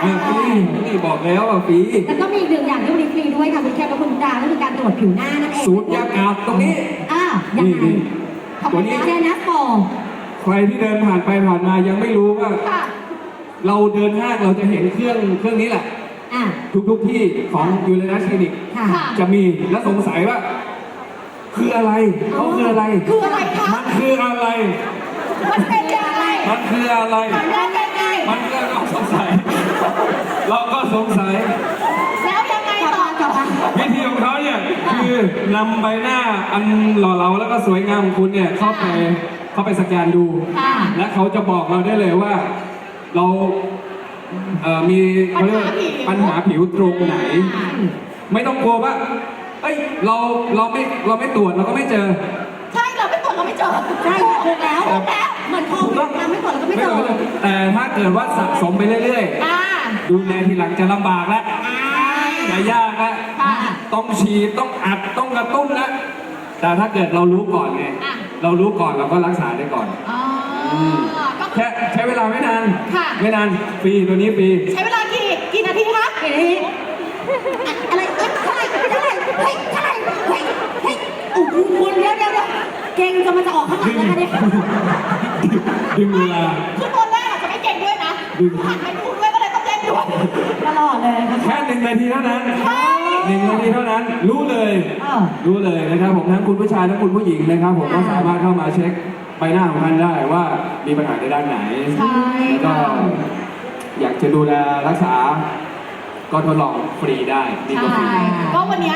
เออฟรีนี่บอกแล้วว่าฟรีแล้วก็มีอีกหนึ่งอย่างที่วันนี้ฟรีด้วยค่ะคุณแคมและคุณดาก็คือการตรวจผิวหน้านั่นเองสูตรยากาศตรงนี้ อ่ายังไงนี่ขอบตัคุวณนี้เจนัสฟอร์ใครที่เดินผ่านไปผ่านมายังไม่รู้ว่า ค่ะเราเดินห้างเราจะเห็นเครื่องเครื่องนี้แหละ อ่าทุกทุกๆที่ของยูเรนัสคลินิก ค่ะ จะมีแล้วสงสัยว่า คืออะไรเขาคืออะไร คืออะไรคะมันคืออะไร มันเป็นยังไงมันคืออะไร มันเป็นยังไงมัน สงสัย แล้วยังไงต่อต่อมาวิธีของเขาเนี่ยคือนำใบหน้าอันหล่อเหลาแล้วก็สวยงามของคุณเนี่ยเข้าไปเข้าไปสแกนดู ค่ะและเขาจะบอกเราได้เลยว่า เราเอ่อมีเขาเรียกว่าปัญหาผิวตรงไหน ไม่ต้องกลัวว่าเอ้ยเราเราไม่เราไม่ตรวจเราก็ไม่เจอ ใช่เราไม่ตรวจเราไม่เจอใช่ถูกแล้วถูกแล้วเหมือนโควิดเราไม่ตรวจเราก็ไม่เจอแต่ถ้าเกิดว่าสะสมไปเรื่อย อ่าๆ ดูแลทีหลังจะลำบากแล้วอ่าจะยากแล้วค่ะต้องฉีดต้องอัดต้องกระตุ้นแล้วแต่ถ้าเกิดเรารู้ก่อนไงอะ เรารู้ก่อนเราก็รักษาได้ก่อน อ๋อก็คือ แค่ใช้เวลาไม่นานค่ะ ไม่นานฟรีตัวนี้ฟรีใช้เวลากี่กี่นาทีคะกี่นาทีอะไรเอ้ยเท่าไหร่เท่าไหร่เฮ้ยเท่าไหร่เฮ้ยเฮ้ยโอ้โหคุณเดี๋ยวเดี๋ยวเดี๋ยวเก่งจะมันจะออกข้างหลังแล้วคะเนี่ย ดึงเวลา คือตอนแรกอาจจะไม่เก่งด้วยนะดึง หันไป ดูด้วยก็เลยต้องเล่นด้วยตลอดเลยค่ะแค่หนึ่งนาทีเท่านั้นหนึ่งนาทีเท่านั้น รู้เลยเออรู้เลยนะครับผมทั้งคุณผู้ชายทั้งคุณผู้หญิงนะครับ ผมก็ค่ะสามารถเข้ามาเช็คใบหน้าของท่านได้ว่ามีปัญหาในด้านไหนใช่แล้วก็ค่ะอยากจะดูแลรักษา ก็ทดลองฟรีได้นี่ก็ฟรีก็วันนี้